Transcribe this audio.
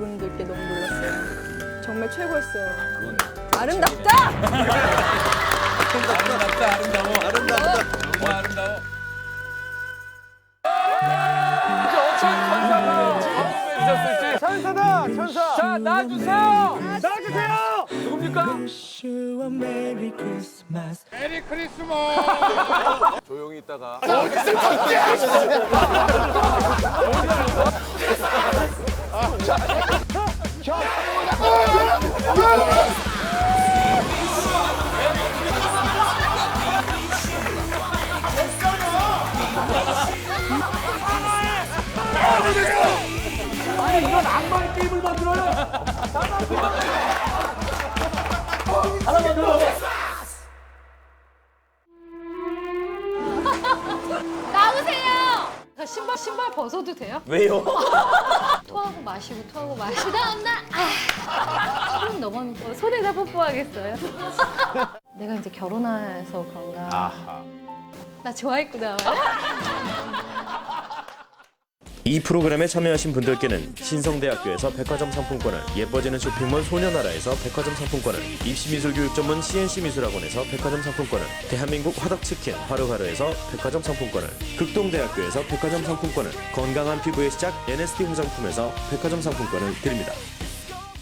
여러분들께 너무 놀랐어요. 정말 최고였어요. 아름답다! 아름답다 아름다워. 아름답다 너무 아름다워. 천사가 천사다 천사. 자 나와주세요. 나와주세요. 누굽니까? 조용히 있다가 게임을 만들어요 나오세요. 저 신발 신발 벗어도 돼요? 왜요? 토하고 마시고 토하고 마시고 다음 날 아 소름 넘어서 손에다 뽀뽀하겠어요. 내가 이제 결혼해서 그런가. 아하 나 좋아했구나. 이 프로그램에 참여하신 분들께는 신성대학교에서 백화점 상품권을 예뻐지는 쇼핑몰 소녀나라에서 백화점 상품권을 입시미술교육 전문 CNC미술학원에서 백화점 상품권을 대한민국 화덕치킨 화르화르에서 백화점 상품권을 극동대학교에서 백화점 상품권을 건강한 피부의 시작 NST 화장품에서 백화점 상품권을 드립니다.